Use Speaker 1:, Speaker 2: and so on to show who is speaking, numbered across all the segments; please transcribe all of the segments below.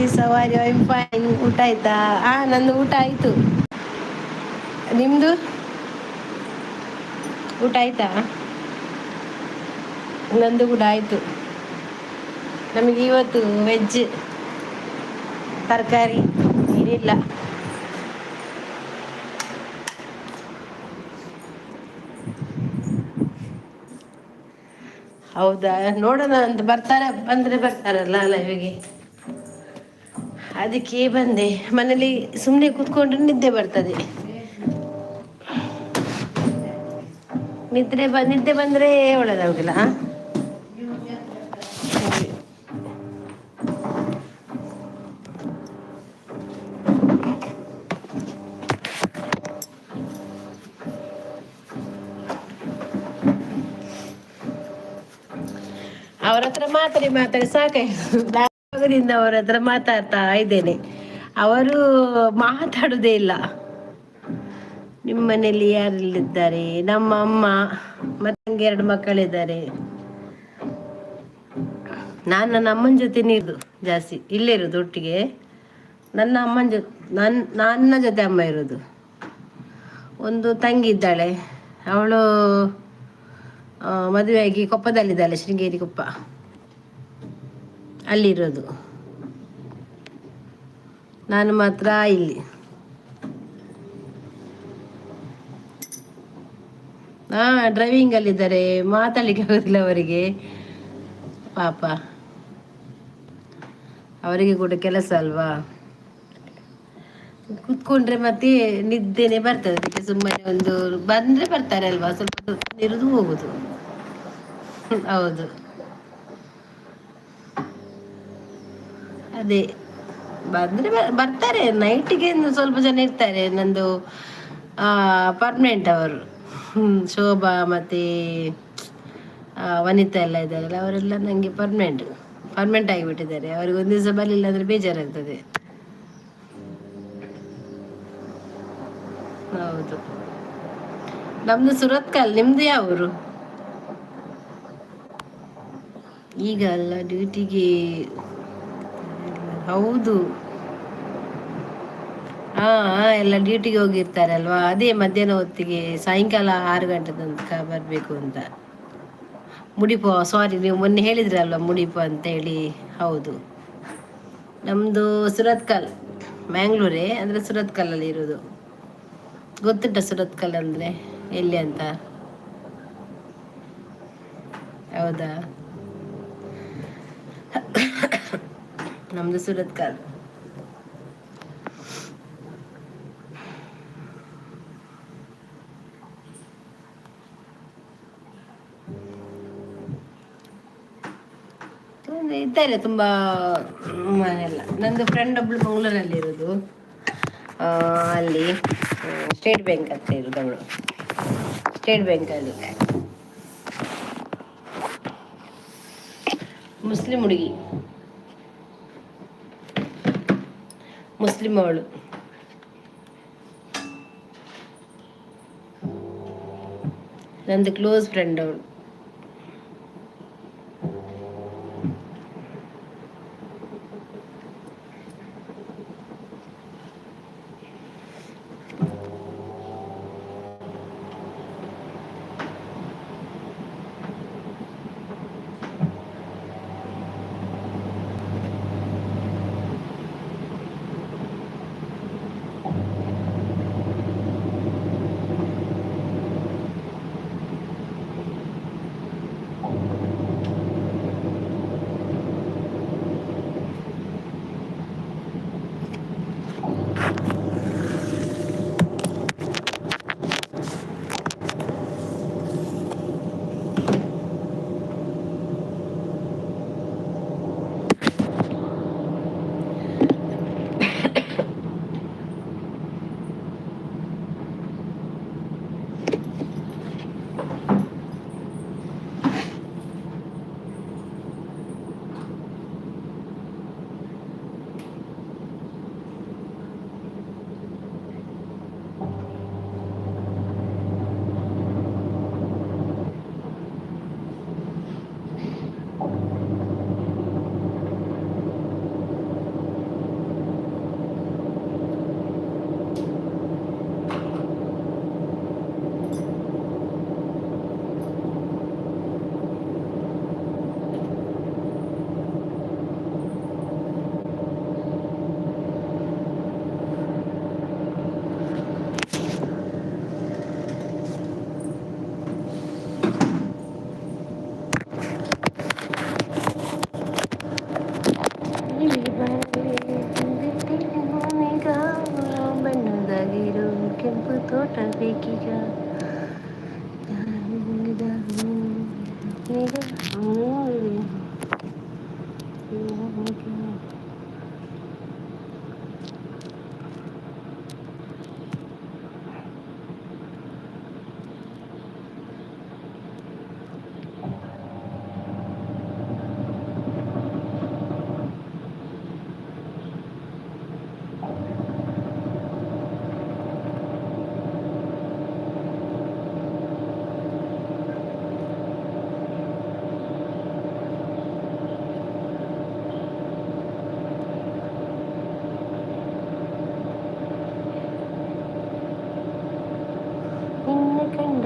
Speaker 1: IC ಸವಾರಿ I fine ಊಟ ಆಯ್ತಾ? ಆ, ನಂದು ಊಟ ಆಯ್ತು. ನಿಮ್ದು? ಊಟ ಆಯ್ತಾ? ನಂದು ಕೂಡ ಆಯ್ತು. ನಮಗೆ ಇವತ್ತು ವೆಜ್ ತರಕಾರಿ ಏನಿಲ್ಲ. ಹೌದಾ? ನೋಡೋಣ ಅಂತ ಬರ್ತಾರೆ, ಬಂದ್ರೆ ಬರ್ತಾರಲ್ಲ ಲೈವ್ಗೆ ಅದಕ್ಕೆ ಬಂದೆ. ಮನೇಲಿ ಸುಮ್ಮನೆ ಕೂತ್ಕೊಂಡ್ರೆ ನಿದ್ದೆ ಬರ್ತದೆ. ನಿದ್ರೆ ಬ, ನಿದ್ದೆ ಬಂದ್ರೆ ಒಳ್ಳೇದಾಗುದಿಲ್ಲ ಅವ್ರ ಹತ್ರ ಮಾತಾಡಿ ಮಾತಾಡಿ ಸಾಕಾಗಿದಿಂದ ಅವರ ಹತ್ರ ಮಾತಾಡ್ತಾ ಇದ್ದೇನೆ. ಅವರು ಮಾತಾಡುದೇ ಇಲ್ಲ. ನಿಮ್ಮ ಮನೆಯಲ್ಲಿ ಯಾರೆಲ್ಲಿದ್ದಾರೆ? ನಮ್ಮ ಅಮ್ಮ ಮತ್ತೆ ಎರಡು ಮಕ್ಕಳಿದ್ದಾರೆ. ನಾನು ನನ್ನ ಅಮ್ಮನ ಜೊತೆ ನೀರು ಜಾಸ್ತಿ. ಇಲ್ಲೇ ಇರುದು ಒಟ್ಟಿಗೆ. ನನ್ನ ಅಮ್ಮನ ಜೊತೆ ನನ್ನ ನನ್ನ ಜೊತೆ ಅಮ್ಮ ಇರೋದು. ಒಂದು ತಂಗಿ ಇದ್ದಾಳೆ. ಅವಳು ಮದುವೆಯಾಗಿ ಕೊಪ್ಪದಲ್ಲಿದ್ದಾಳೆ, ಶೃಂಗೇರಿ ಕೊಪ್ಪ. ಅಲ್ಲಿರೋದು. ನಾನು ಮಾತ್ರ ಇಲ್ಲಿ. ಹಾ ಡ್ರೈವಿಂಗ್ ಅಲ್ಲಿದ್ದಾರೆ. ಮಾತಾಡ್ಲಿಕ್ಕೆ ಆಗೋದಿಲ್ಲ ಅವರಿಗೆ. ಪಾಪ. ಅವರಿಗೆ ಕೂಡ ಕೆಲಸ ಅಲ್ವಾ? ಕುತ್ಕೊಂಡ್ರೆ ಮತ್ತೆ ನಿದ್ದೆನೆ ಬರ್ತದೆ. ಅದಕ್ಕೆ ಸುಮ್ಮನೆ ಒಂದು ಬಂದ್ರೆ ಬರ್ತಾರೆ ಅಲ್ವಾ? ಸ್ವಲ್ಪ ಇರುದು ಹೋಗುದು. ಹೌದು. ಅದೇ, ಬಂದ್ರೆ ಬರ್ತಾರೆ. ನೈಟಿಗೆ ಸ್ವಲ್ಪ ಜನ ಇರ್ತಾರೆ. ನಂದು ಪರ್ಮನೆಂಟ್ ಅವರು. ಶೋಭಾ ಮತ್ತೆ ವನಿತಾ ಎಲ್ಲ ಇದ್ದಾರಲ್ಲ, ಅವರೆಲ್ಲ ನನಗೆ ಪರ್ಮನೆಂಟ್ ಪರ್ಮನೆಂಟ್ ಆಗಿಬಿಟ್ಟಿದ್ದಾರೆ. ಅವ್ರಿಗೆ ಒಂದು ದಿವಸ ಬರಲಿಲ್ಲ ಅಂದ್ರೆ ಬೇಜಾರಾಗ್ತದೆ. ಹೌದು. ನಮ್ದು ಸುರತ್ಕಲ್ ನಿಮ್ದು ಯಾವರು? ಈಗ ಅಲ್ಲ ಡ್ಯೂಟಿಗೆ ಹೌದು. ಹಾ ಎಲ್ಲ ಡ್ಯೂಟಿಗೆ ಹೋಗಿರ್ತಾರೆ ಅಲ್ವಾ ಅದೇ ಮಧ್ಯಾಹ್ನ ಹೊತ್ತಿಗೆ ಸಾಯಂಕಾಲ ಆರು ಗಂಟೆ ತನಕ ಬರಬೇಕು ಅಂತ. ಮುಡಿಪು ಸಾರಿ ನೀವು ಮೊನ್ನೆ ಹೇಳಿದ್ರಲ್ವ ಮುಡಿಪು ಅಂತ ಹೇಳಿ? ಹೌದು. ನಮ್ಮದು ಸುರತ್ಕಲ್, ಮ್ಯಾಂಗ್ಳೂರೇ, ಅಂದರೆ ಸುರತ್ಕಲ್ಲಲ್ಲಿ ಇರೋದು. ಗೊತ್ತುಂಟ ಸುರತ್ಕಲ್ ಅಂದರೆ ಎಲ್ಲಿ ಅಂತ? ಹೌದಾ? ನಮ್ಮದು ಸುರತ್ಕಲ್. ಇದ್ದಾರೆ ತುಂಬಾ ಮನೆಯಲ್ಲ. ನಂದು ಫ್ರೆಂಡ್ ಒಬ್ಳು ಮಂಗಳೂರಲ್ಲಿ ಇರೋದು. ಅಲ್ಲಿ ಸ್ಟೇಟ್ ಬ್ಯಾಂಕ್ ಅಂತ ಇರೋದು ಅವಳು. ಸ್ಟೇಟ್ ಬ್ಯಾಂಕಲ್ಲಿ ಮುಸ್ಲಿಂ ಹುಡುಗಿ. ಮುಸ್ಲಿಂ ಅವಳು ನಂದು ಕ್ಲೋಸ್ ಫ್ರೆಂಡ್ ಅವಳು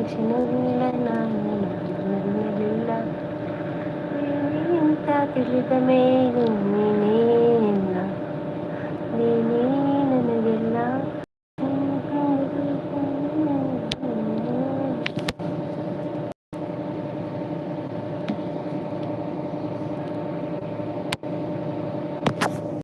Speaker 1: ಕಂಡ ಕ್ಷಣವಿಲ್ಲ